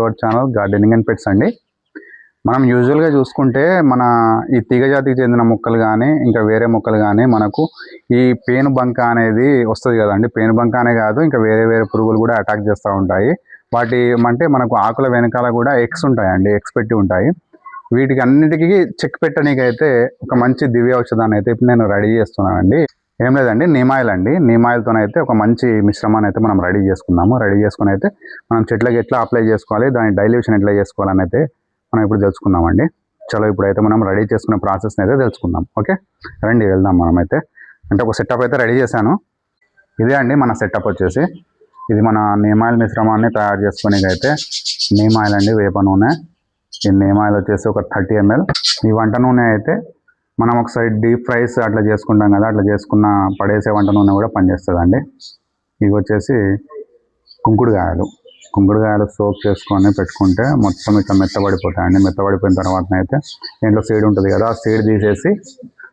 Our channel gardening and pets అండి. మనం యూజువల్గా చూసుకుంటే మన ఈ తీగ జాతికి చెందిన మొక్కలు కానీ ఇంకా వేరే మొక్కలు కానీ మనకు ఈ పేను బంక అనేది వస్తుంది కదండి. పేను బంక అనే కాదు ఇంకా వేరే వేరే పురుగులు కూడా అటాక్ చేస్తూ ఉంటాయి. వాటి అంటే మనకు ఆకుల వెనకాల కూడా ఎక్స్ ఉంటాయండి ఎక్స్ పెట్టి ఉంటాయి. వీటికి అన్నిటికీ చెక్ పెట్టడానికి అయితే ఒక మంచి దివ్య ఔషధాన్ని అయితే ఇప్పుడు నేను రెడీ చేస్తున్నానండి. ఏం లేదండి నీమాయిల్ అండి. నీమాయిల్తో అయితే ఒక మంచి మిశ్రమాన్ని అయితే మనం రెడీ చేసుకున్నాము రెడీ చేసుకుని అయితే మనం చెట్లకి ఎట్లా అప్లై చేసుకోవాలి దాని డైల్యూషన్ ఎట్లా చేసుకోవాలని అయితే మనం ఇప్పుడు తెలుసుకుందామండి. చలో ఇప్పుడైతే మనం రెడీ చేసుకునే ప్రాసెస్ని అయితే తెలుసుకుందాం. ఓకే? రండి వెళ్దాం మనమైతే అంటే ఒక సెటప్ అయితే రెడీ చేశాను. ఇదే అండి మన సెటప్ వచ్చేసి. ఇది మన నీమాయిల్ మిశ్రమాన్ని తయారు చేసుకునేకి అయితే నీమాయిల్ అండి వేప నూనె. ఈ నీమాయిల్ వచ్చేసి ఒక థర్టీ ఎంఎల్. ఈ వంట నూనె అయితే మనం ఒకసారి డీప్ ఫ్రైస్ అట్లా చేసుకుంటాం కదా అట్లా చేసుకున్న పడేసే వంట నూనె కూడా పనిచేస్తుందండి. ఇవి వచ్చేసి కుంకుడుకాయలు కుంకుడుకాయలు సోప్ చేసుకొని పెట్టుకుంటే మొత్తం ఇట్లా మెత్తబడిపోతాయండి. మెత్తబడిపోయిన తర్వాత అయితే దీంట్లో సీడ్ ఉంటుంది కదా ఆ సీడ్ తీసేసి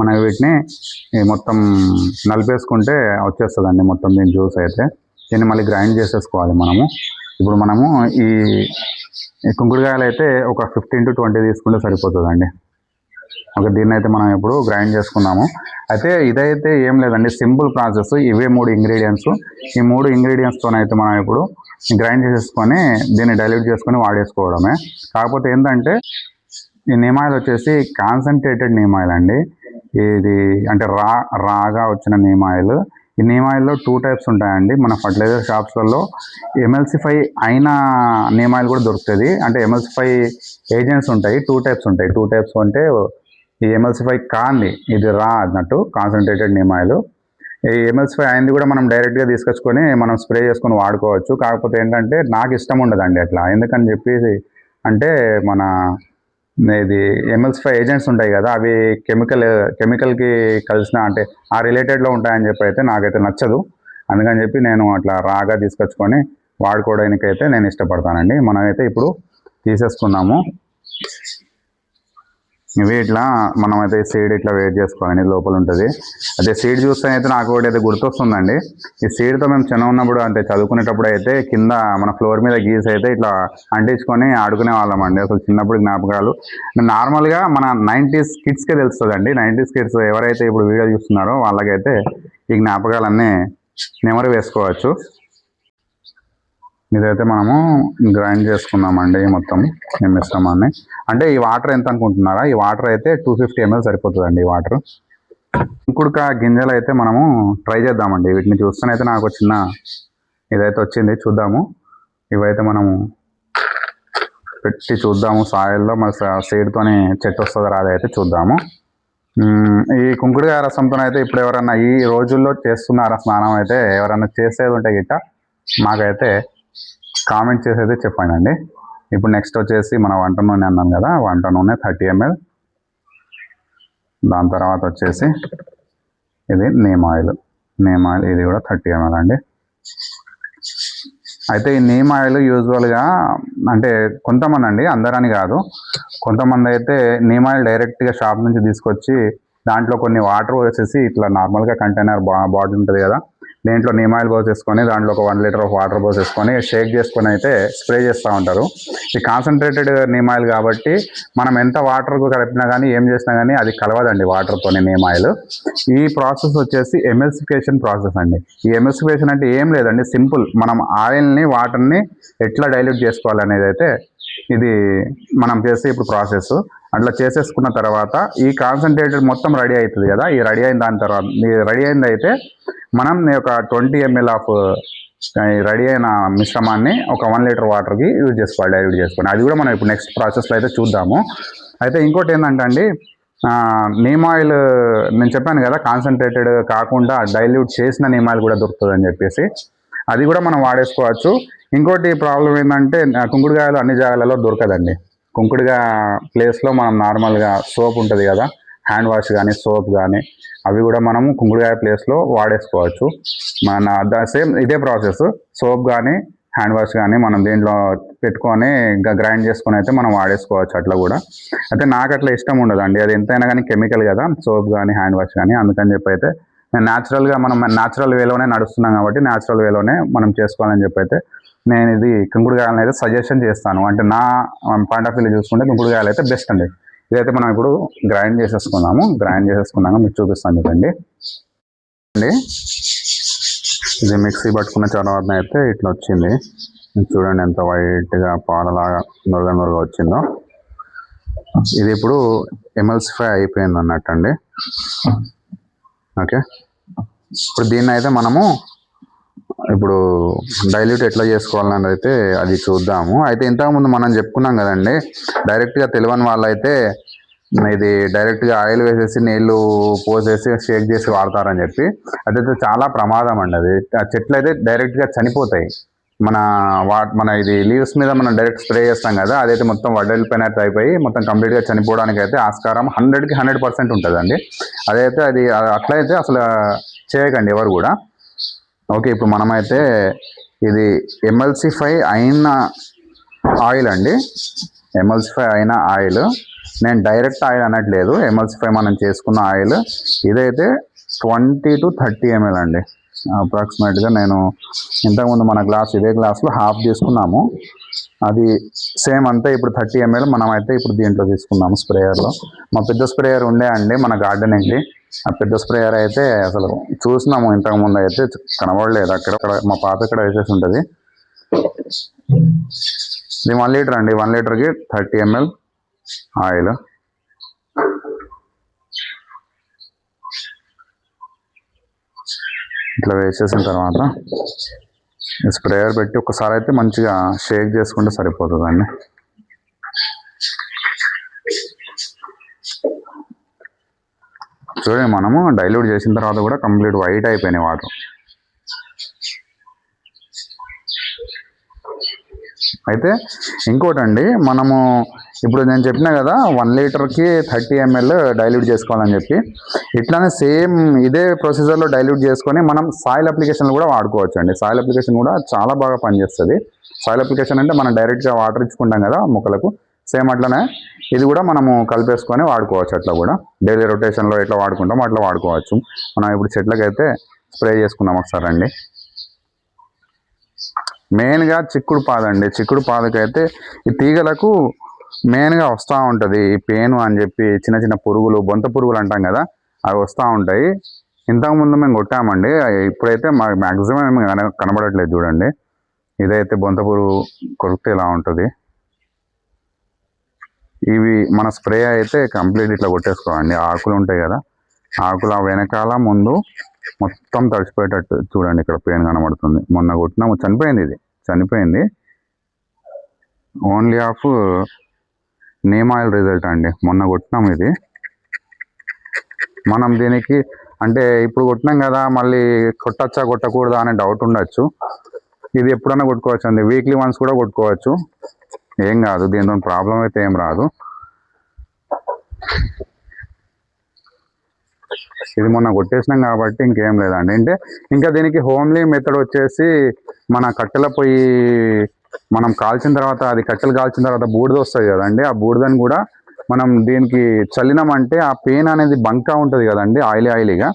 మనం వీటిని మొత్తం నలిపేసుకుంటే వచ్చేస్తుందండి మొత్తం దీని జ్యూస్ అయితే. దీన్ని మళ్ళీ గ్రైండ్ చేసేసుకోవాలి మనము. ఇప్పుడు మనము ఈ ఈ కుంకుడుకాయలు అయితే ఒక ఫిఫ్టీన్ టు ట్వంటీ తీసుకుంటే సరిపోతుందండి. ఓకే దీన్ని అయితే మనం ఇప్పుడు గ్రైండ్ చేసుకున్నాము. అయితే ఇదైతే ఏం లేదండి సింపుల్ ప్రాసెస్ ఇవే మూడు ఇంగ్రీడియంట్స్ ఈ మూడు ఇంగ్రీడియంట్స్తో అయితే మనం ఇప్పుడు గ్రైండ్ చేసేసుకొని దీన్ని డైల్యూట్ చేసుకొని వాడేసుకోవడమే. కాకపోతే ఏంటంటే ఈ నిమాయిల్ వచ్చేసి కాన్సన్ట్రేటెడ్ నిమాయిల్ అండి. ఇది అంటే రా రాగా వచ్చిన నిమాయిల్. ఈ నిమాయిల్లో టూ టైప్స్ ఉంటాయండి. మన ఫర్టిలైజర్ షాప్స్లలో ఎమ్ఎల్సిఫై అయిన నిమాయిల్ కూడా దొరుకుతుంది. అంటే ఎమ్ఎల్సిఫై ఏజెంట్స్ ఉంటాయి. టూ టైప్స్ ఉంటాయి. టూ టైప్స్ అంటే ఈ ఎమ్ఎల్సిఫై కాంది ఇది రా అన్నట్టు కాన్సన్ట్రేటెడ్ నిమాయిలు ఈ ఎమ్ఎల్సిఫై అయింది కూడా మనం డైరెక్ట్గా తీసుకొచ్చుకొని మనం స్ప్రే చేసుకొని వాడుకోవచ్చు. కాకపోతే ఏంటంటే నాకు ఇష్టం ఉండదండి అట్లా. ఎందుకని చెప్పేసి అంటే మన ఇది ఎమ్ఎల్సిఫై ఏజెంట్స్ ఉంటాయి కదా అవి కెమికల్ కెమికల్కి కలిసిన అంటే ఆ రిలేటెడ్లో ఉంటాయని చెప్పి అయితే నాకైతే నచ్చదు. అందుకని చెప్పి నేను అట్లా రాగా తీసుకొచ్చుకొని వాడుకోవడానికి అయితే నేను ఇష్టపడతానండి. మనమైతే ఇప్పుడు తీసేసుకున్నాము. ఇవి ఇట్లా మనం అయితే సీడ్ ఇట్లా వెయిట్ చేసుకోవాలండి లోపల ఉంటుంది. అదే సీడ్ చూస్తే అయితే నాకు ఒకటి అయితే గుర్తొస్తుందండి. ఈ సీడ్తో మేము చిన్న ఉన్నప్పుడు అంటే చదువుకునేటప్పుడు అయితే కింద మన ఫ్లోర్ మీద గీసి అయితే ఇట్లా అంటించుకొని ఆడుకునే వాళ్ళం అండి. అసలు చిన్నప్పుడు జ్ఞాపకాలు. నార్మల్గా మన నైంటీస్ కిడ్స్కే తెలుస్తుందండి. నైంటీస్ కిడ్స్ ఎవరైతే ఇప్పుడు వీడియో చూస్తున్నారో వాళ్ళకైతే ఈ జ్ఞాపకాలన్నీ నెమరు వేసుకోవచ్చు. ఇదైతే మనము గ్రైండ్ చేసుకున్నామండి మొత్తం ఈ మిశ్రమాన్ని అంటే ఈ వాటర్ ఎంత అనుకుంటున్నారా? ఈ వాటర్ అయితే టూ ఫిఫ్టీ ఎంఎల్ సరిపోతుందండి ఈ వాటర్. ఇంకుడుక గింజలు అయితే మనము ట్రై చేద్దామండి. వీటిని చూస్తేనైతే నాకు చిన్న ఇదైతే వచ్చింది. చూద్దాము. ఇవైతే మనము పెట్టి చూద్దాము. సాయిల్లో మన సీడ్తోని చెట్టు వస్తుందో రాదో అయితే చూద్దాము. ఈ కుంకుడుకాయ రసంతో అయితే ఇప్పుడు ఎవరన్నా ఈ రోజుల్లో చేస్తున్నారా స్నానం అయితే ఎవరన్నా చేసేది ఉంటే గిట్ట మాకైతే కామెంట్ చేసి అయితే చెప్పండి అండి ఇప్పుడు నెక్స్ట్ వచ్చేసి మన వంట నూనె అన్నాం కదా వంట నూనె థర్టీ ఎంఎల్ దాని తర్వాత వచ్చేసి ఇది నేమ్ ఆయిల్ నేమ్ ఆయిల్ ఇది కూడా థర్టీ ఎంఎల్ అండి. అయితే ఈ నీమ్ ఆయిల్ యూజువల్గా అంటే కొంతమంది అండి అందరని కాదు. కొంతమంది అయితే నీమ్ ఆయిల్ డైరెక్ట్గా షాప్ నుంచి తీసుకొచ్చి దాంట్లో కొన్ని వాటర్ వచ్చేసి ఇట్లా నార్మల్గా కంటైనర్ బా బాటిల్ ఉంటుంది కదా దీంట్లో నీమ్ ఆయిల్ పోసేసుకొని దాంట్లో ఒక వన్ లీటర్ ఆఫ్ వాటర్ పోసేసుకొని షేక్ చేసుకొని అయితే స్ప్రే చేస్తూ ఉంటారు. ఇది కాన్సన్ట్రేటెడ్ నీమ్ ఆయిల్ కాబట్టి మనం ఎంత వాటర్ కలిపినా కానీ ఏం చేసినా కానీ అది కలవదండి వాటర్తోనే నీమ్ ఆయిల్ ఈ ప్రాసెస్ వచ్చేసి ఎమెల్సిఫికేషన్ ప్రాసెస్ అండి. ఈ ఎమెల్సిఫికేషన్ అంటే ఏం లేదండి సింపుల్ మనం ఆయిల్ని వాటర్ని ఎట్లా డైల్యూట్ చేసుకోవాలనేది అయితే ఇది మనం చేసే ఇప్పుడు ప్రాసెస్ అట్లా చేసేసుకున్న తర్వాత ఈ కాన్సన్ట్రేటెడ్ మొత్తం రెడీ అవుతుంది కదా? ఈ రెడీ అయిన దాని తర్వాత రెడీ అయింది అయితే మనం ఒక ట్వంటీ ఎంఎల్ ఆఫ్ రెడీ అయిన మిశ్రమాన్ని ఒక వన్ లీటర్ వాటర్కి యూజ్ చేసుకోవాలి డైల్యూట్ చేసుకోండి అది కూడా మనం ఇప్పుడు నెక్స్ట్ ప్రాసెస్లో అయితే చూద్దాము. అయితే ఇంకోటి ఏంటంటే అండి నీమ్ ఆయిల్ నేను చెప్పాను కదా కాన్సన్ట్రేటెడ్ కాకుండా డైల్యూట్ చేసిన నీమ్ ఆయిల్ కూడా దొరుకుతుంది అని చెప్పేసి. అది కూడా మనం వాడేసుకోవచ్చు. ఇంకోటి ప్రాబ్లం ఏంటంటే కుంకుడుకాయలు అన్ని జాగాలలో దొరకదండి. కుంకుడుగా ప్లేస్లో మనం నార్మల్గా సోప్ ఉంటుంది కదా హ్యాండ్ వాష్ కానీ సోప్ కానీ అవి కూడా మనము కుంకుడుకాయ ప్లేస్లో వాడేసుకోవచ్చు. మన సేమ్ ఇదే ప్రాసెస్ సోప్ కానీ హ్యాండ్ వాష్ కానీ మనం దీంట్లో పెట్టుకొని గ్రైండ్ చేసుకొని అయితే మనం వాడేసుకోవచ్చు అట్లా కూడా. అయితే నాకు అట్లా ఇష్టం ఉండదండి. అది ఎంతైనా కానీ కెమికల్ కదా సోప్ కానీ హ్యాండ్ వాష్ కానీ అందుకని చెప్పి అయితే నేను న్యాచురల్గా మనం న్యాచురల్ వేలోనే నడుస్తున్నాం కాబట్టి న్యాచురల్ వేలోనే మనం చేసుకోవాలని చెప్పి అయితే నేను ఇది కుంకుడుకాయలను అయితే సజెషన్ చేస్తాను. అంటే నా పాయింట్ ఆఫ్ వ్యూలో చూసుకుంటే కుంకుడుకాయలు అయితే బెస్ట్ అండి. ఇదైతే మనం ఇప్పుడు గ్రైండ్ చేసేసుకున్నాము గ్రైండ్ చేసేసుకున్నాక మీకు చూపిస్తాను చూడండి. అండి. ఇది మిక్సీ పట్టుకున్న తర్వాత అయితే ఇట్లా వచ్చింది. చూడండి ఎంత వైట్గా పాలలాగా నొరగ నొరగ వచ్చిందో. ఇది ఇప్పుడు ఎమల్సిఫై అయిపోయింది అన్నట్టు అండి. ఓకే. ఇప్పుడు దీన్ని అయితే మనము ఇప్పుడు డైల్యూట్ ఎట్లా చేసుకోవాలని అయితే అది చూద్దాము. అయితే ఇంతకుముందు మనం చెప్పుకున్నాం కదండి డైరెక్ట్గా తెలియని వాళ్ళైతే ఇది డైరెక్ట్గా ఆయిల్ వేసేసి నీళ్ళు పోసేసి షేక్ చేసి వాడతారని చెప్పి. అదైతే చాలా ప్రమాదం అండి అది. ఆ చెట్లు అయితే డైరెక్ట్గా చనిపోతాయి. మన వా మన ఇది లీవ్స్ మీద మనం డైరెక్ట్ స్ప్రే చేస్తాం కదా అదైతే మొత్తం వడలిపోయినట్టు అయిపోయి మొత్తం కంప్లీట్గా చనిపోవడానికి అయితే ఆస్కారం హండ్రెడ్కి హండ్రెడ్ పర్సెంట్ ఉంటుందండి. అదైతే అది అట్లయితే అసలు చేయకండి ఎవరు కూడా. ఓకే ఇప్పుడు మనమైతే ఇది ఎమల్సిఫై అయిన ఆయిల్ అండి. ఎమల్సిఫై అయిన ఆయిల్. నేను డైరెక్ట్ ఆయిల్ అనట్లేదు. ఎమల్సిఫై మనం చేసుకున్న ఆయిల్. ఇదైతే ట్వంటీ టు థర్టీ ఎంఎల్ అండి. అప్రాక్సిమేట్గా నేను ఇంతకుముందు మన గ్లాస్ ఇదే గ్లాస్లో హాఫ్ తీసుకున్నాము. అది సేమ్ అంతా ఇప్పుడు థర్టీ ఎంఎల్ మనం అయితే ఇప్పుడు దీంట్లో తీసుకున్నాము స్ప్రేయర్లో. మా పెద్ద స్ప్రేయర్ ఉండే అండి మన గార్డెనింగ్కి ఆ పెద్ద స్ప్రేయర్ అయితే అసలు చూసినాము ఇంతకు ముందు అయితే కనబడలేదు. అక్కడ అక్కడ మా పాత ఇక్కడ వేసేసి ఉంటుంది. ఇది వన్ లీటర్ అండి. వన్ లీటర్కి థర్టీ ఎంఎల్ ఆయిల్ ఇట్లా వేసేసిన తర్వాత స్ప్రేయర్ పెట్టి ఒకసారి అయితే మంచిగా షేక్ చేసుకుంటే సరిపోతుందండి. చూడండి మనము డైల్యూట్ చేసిన తర్వాత కూడా కంప్లీట్ వైట్ అయిపోయినాయి వాటర్ అయితే ఇంకోటండి మనము ఇప్పుడు నేను చెప్పినా కదా వన్ లీటర్కి థర్టీ ఎంఎల్ డైల్యూట్ చేసుకోవాలని చెప్పి. ఇట్లానే సేమ్ ఇదే ప్రొసీజర్లో డైల్యూట్ చేసుకొని మనం సాయిల్ అప్లికేషన్లు కూడా వాడుకోవచ్చు అండి సాయిల్ అప్లికేషన్ కూడా చాలా బాగా పనిచేస్తుంది. సాయిల్ అప్లికేషన్ అంటే మనం డైరెక్ట్గా వాటర్ ఇచ్చుకుంటాం కదా మొక్కలకు. సేమ్ అట్లనే ఇది కూడా మనము కలిపేసుకొని వాడుకోవచ్చు అట్లా కూడా. డైలీ రొటేషన్లో ఎట్లా వాడుకుంటామో అట్లా వాడుకోవచ్చు. మనం ఇప్పుడు చెట్లకైతే స్ప్రే చేసుకుందాం ఒకసారి అండి మెయిన్గా చిక్కుడు పాదండి చిక్కుడు పాదకైతే ఈ తీగలకు మెయిన్గా వస్తూ ఉంటుంది. ఈ పేను అని చెప్పి చిన్న చిన్న పురుగులు బొంత పురుగులు అంటాం కదా అవి వస్తూ ఉంటాయి. ఇంతకుముందు మేము కొట్టామండి. ఇప్పుడైతే మా మ్యాక్సిమం కనబడట్లేదు చూడండి. ఇదైతే బొంత పురుగు కొరికితే ఇలా ఉంటుంది. ఇవి మన స్ప్రే అయితే కంప్లీట్ ఇట్లా కొట్టేసుకోవండి. ఆకులు ఉంటాయి కదా ఆకులు ఆ వెనకాల ముందు మొత్తం తడిచిపోయేటట్టు చూడండి ఇక్కడ పెయిన్ కనబడుతుంది. మొన్న కొట్టినాము చనిపోయింది ఇది చనిపోయింది. Only of neem oil result అండి. మొన్న కొట్టినాం ఇది. మనం దీనికి అంటే ఇప్పుడు కొట్టినాం కదా మళ్ళీ కొట్టచ్చా కొట్టకూడదా అనే డౌట్ ఉండొచ్చు. ఇది ఎప్పుడైనా కొట్టుకోవచ్చు అండి వీక్లీ వన్స్ కూడా కొట్టుకోవచ్చు. ఏం కాదు దీంతో ప్రాబ్లం అయితే ఏం రాదు. ఇది మొన్న కొట్టేసినాం కాబట్టి ఇంకేం లేదండి. అంటే ఇంకా దీనికి హోమ్లీ మెథడ్ వచ్చేసి మన కట్టెల పొయ్యి మనం కాల్చిన తర్వాత అది కట్టెలు కాల్చిన తర్వాత బూడిద వస్తుంది కదండి. ఆ బూడిదని కూడా మనం దీనికి చల్లినామంటే ఆ పెయిన్ అనేది బంకా ఉంటుంది కదండి ఆయిలీ ఆయిలీగా.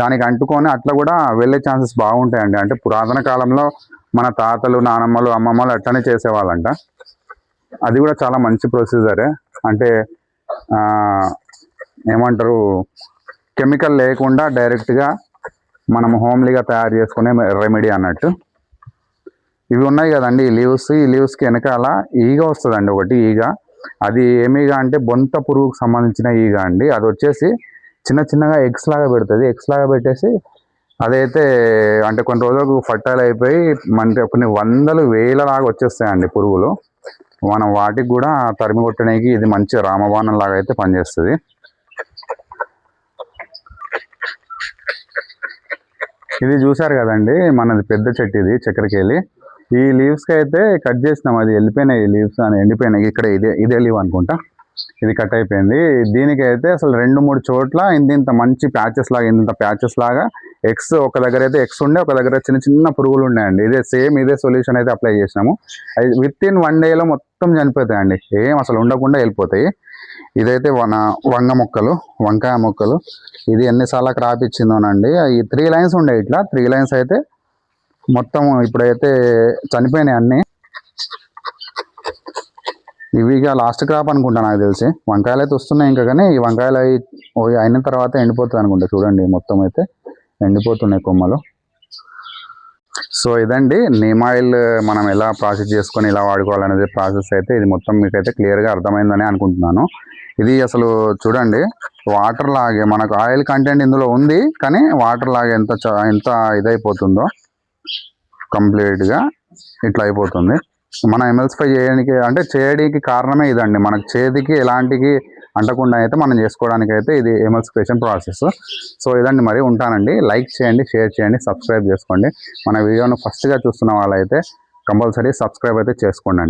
దానికి అంటుకొని అట్లా కూడా వెళ్ళే ఛాన్సెస్ బాగుంటాయండి. అంటే పురాతన కాలంలో మన తాతలు నానమ్మలు అమ్మమ్మలు అట్లనే చేసేవాళ్ళంట. అది కూడా చాలా మంచి ప్రొసీజరే అంటే ఏమంటారు కెమికల్ లేకుండా డైరెక్ట్గా మనం హోమ్లీగా తయారు చేసుకునే రెమెడీ అన్నట్టు. ఇవి ఉన్నాయి కదండి ఈ లీవ్స్ ఈ లీవ్స్కి వెనకాల ఈగ వస్తుందండి ఒకటి ఈగ. అది ఏమిగా అంటే బొంత పురుగుకు సంబంధించిన ఈగ అండి. అది వచ్చేసి చిన్న చిన్నగా ఎగ్స్ లాగా పెడుతుంది. ఎగ్స్ లాగా పెట్టేసి అదైతే అంటే కొన్ని రోజులకు ఫర్టైల్ అయిపోయి మన కొన్ని వందలు వేల లాగా వచ్చేస్తాయండి పురుగులు. మనం వాటికి కూడా తరిమి కొట్టడానికి ఇది మంచి రామబాణం లాగా అయితే పనిచేస్తుంది. ఇది చూసారు కదండి మనది పెద్ద చెట్టు ఇది చక్కెరకేళి ఈ లీవ్స్కి అయితే కట్ చేసినాం అది వెళ్ళిపోయినాయి లీవ్స్ అని ఎండిపోయినాయి. ఇక్కడ ఇదే ఇదే లీవ్ అనుకుంటా. ఇది కట్ అయిపోయింది. దీనికి అయితే అసలు రెండు మూడు చోట్ల ఇంత ఇంత మంచి ప్యాచెస్ లాగా ఇంత ప్యాచెస్ లాగా ఎక్స్ ఒక దగ్గర అయితే ఎక్స్ ఉండే ఒక దగ్గర చిన్న చిన్న పురుగులు ఉన్నాయండి. ఇదే సేమ్ ఇదే సొల్యూషన్ అయితే అప్లై చేసినాము. అది విత్ ఇన్ వన్ డేలో మొత్తం చనిపోతాయండి. ఏం అసలు ఉండకుండా వెళ్ళిపోతాయి. ఇదైతే వన వంగ మొక్కలు వంకాయ మొక్కలు. ఇది ఎన్నిసార్లు క్రాప్ ఇచ్చిందోనండి ఈ త్రీ లైన్స్ ఉండే ఇట్లా. త్రీ లైన్స్ అయితే మొత్తం ఇప్పుడైతే చనిపోయినాయి అన్ని. ఇవి ఇక లాస్ట్ క్రాప్ అనుకుంటా నాకు తెలిసి. వంకాయలు అయితే వస్తున్నాయి ఇంకా కానీ ఈ వంకాయలు ఓ అయిన తర్వాత ఎండిపోతుంది అనుకుంటా. చూడండి మొత్తం అయితే. ఎండిపోతున్నాయి కొమ్మలు. సో ఇదండి నీమ్ ఆయిల్ మనం ఎలా ప్రాసెస్ చేసుకొని ఎలా వాడుకోవాలనేది ప్రాసెస్ అయితే ఇది మొత్తం మీకైతే క్లియర్గా అర్థమైందని అనుకుంటున్నాను. ఇది అసలు చూడండి వాటర్ లాగే మనకు ఆయిల్ కంటెంట్ ఇందులో ఉంది కానీ వాటర్ లాగే ఎంత చ- ఎంత ఇదైపోతుందో కంప్లీట్గా ఇట్లా అయిపోతుంది. మనం ఎమ్మెల్సిఫై చేయడానికి అంటే చేయడానికి కారణమే ఇదండి. మనకు చేతికి ఎలాంటికి అంటకుండా అయితే మనం చేసుకోవడానికి అయితే ఇది ఎమల్సిఫికేషన్ ప్రాసెస్ సో ఇదండి మరి ఉంటానండి. లైక్ చేయండి షేర్ చేయండి సబ్స్క్రైబ్ చేసుకోండి. మన వీడియోను ఫస్ట్గా చూస్తున్న వాళ్ళైతే కంపల్సరీ సబ్స్క్రైబ్ అయితే చేసుకోండి